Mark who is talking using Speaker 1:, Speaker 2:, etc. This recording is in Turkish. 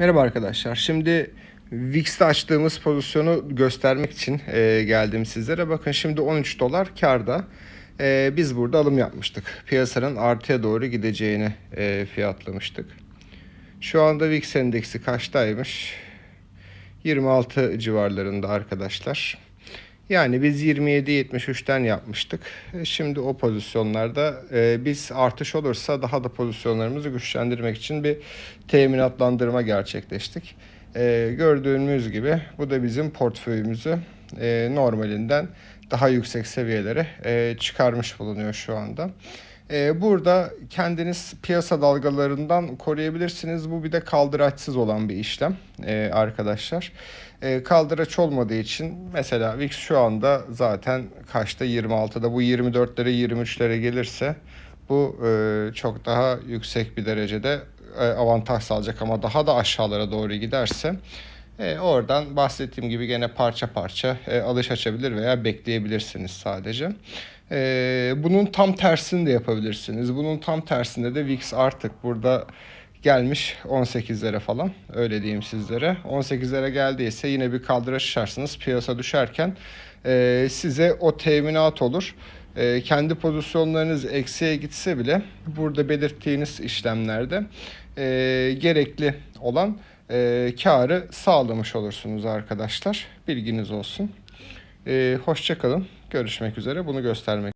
Speaker 1: Merhaba arkadaşlar. Şimdi VIX'te açtığımız pozisyonu göstermek için e, geldim sizlere. Bakın şimdi 13 dolar karda. E, biz burada alım yapmıştık. Piyasanın artıya doğru gideceğini e, fiyatlamıştık. Şu anda VIX endeksi kaçtaymış? 26 civarlarında arkadaşlar. Yani biz 27.73'ten yapmıştık. E, Şimdi o pozisyonlarda e, biz artış olursa daha da pozisyonlarımızı güçlendirmek için bir teminatlandırma gerçekleştik. E, gördüğünüz gibi bu da bizim portföyümüzü e, normalinden daha yüksek seviyelere e, çıkarmış bulunuyor şu anda. E, burada kendiniz piyasa dalgalarından koruyabilirsiniz. Bu bir de kaldıraçsız olan bir işlem e, arkadaşlar. E, kaldıraç olmadığı için mesela VIX şu anda zaten kaçta 26'da bu 24'lere 23'lere gelirse bu e, çok daha yüksek bir derecede avantaj sağlayacak ama daha da aşağılara doğru giderse e, oradan bahsettiğim gibi gene parça parça e, alış açabilir veya bekleyebilirsiniz sadece. E, bunun tam tersini de yapabilirsiniz. Bunun tam tersinde de VIX artık burada gelmiş 18'lere falan öyle diyeyim sizlere. 18'lere geldiyse yine bir kaldıraç açarsınız piyasa düşerken e, size o teminat olur. E, kendi pozisyonlarınız eksiye gitse bile burada belirttiğiniz işlemlerde e, gerekli olan e, karı sağlamış olursunuz arkadaşlar. Bilginiz olsun. E, hoşça kalın. Görüşmek üzere. Bunu göstermek